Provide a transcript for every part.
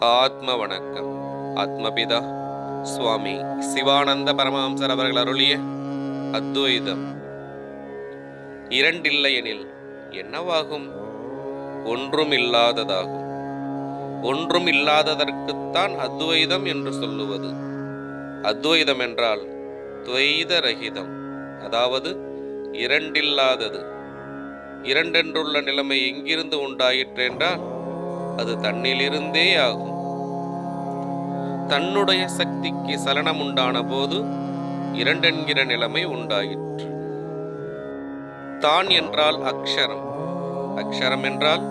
ஆத்ம வணக்கம் ஆத்மபிதா. சுவாமி சிவானந்த பரமஹம்சர் அவர்கள் அருளிய அத்வைதம். இரண்டில்லை எனில் என்னவாகும்? ஒன்றும் இல்லாததாகும் ஒன்றும் இல்லாததற்குத்தான் அத்வைதம் என்று சொல்லுவது. அத்வைதம் என்றால் துவைத ரகிதம் அதாவது இரண்டில்லாதது. இரண்டென்றுள்ள நிலைமை எங்கிருந்து உண்டாயிற்று என்றால் அது தன்னிலிருந்தே ஆகும். தன்னுடைய சக்திக்கு சலனம் உண்டான போது இரண்டென்கிற நிலைமை உண்டாயிற்று. தான் என்றால் அக்ஷரம். அக்ஷரம் என்றால்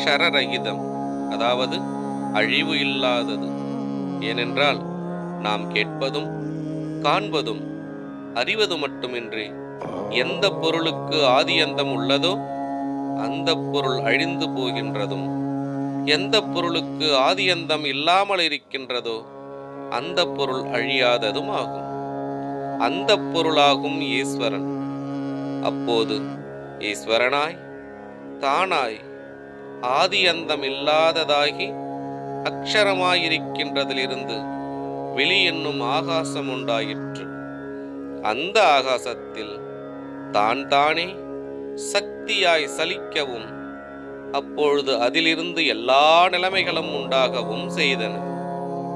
ஷரரகிதம் அதாவது அழிவு இல்லாதது. ஏனென்றால் நாம் கேட்பதும் காண்பதும் அறிவது மட்டுமின்றி எந்த பொருளுக்கு ஆதி அந்தம் உள்ளதோ அந்த பொருள் அழிந்து போகின்றதும் எந்த பொருளுக்கு ஆதியந்தம் இல்லாமல் இருக்கின்றதோ அந்த பொருள் அழியாததும் ஆகும். அந்த பொருளாகும் ஈஸ்வரன். அப்போது ஈஸ்வரனாய் தானாய் ஆதி அந்தம் இல்லாததாகி அக்ஷரமாயிருக்கின்றதிலிருந்து வெளி என்னும் ஆகாசம் உண்டாயிற்று. அந்த ஆகாசத்தில் தான் தானே சக்தியாய் சலிக்கவும் அப்பொழுது அதிலிருந்து எல்லா நிலைமைகளும் உண்டாகவும் செய்தன.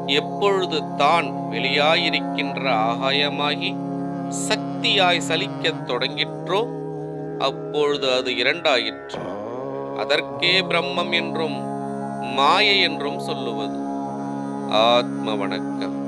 எப்பொழுது தான் வெளியாயிருக்கின்ற ஆகாயமாகி சக்தியாய் சலிக்கத் தொடங்கிற்றோ அப்பொழுது அது இரண்டாயிற்று. அதற்கே பிரம்மம் என்றும் மாயை என்றும் சொல்லுவது. ஆத்ம வணக்கம்.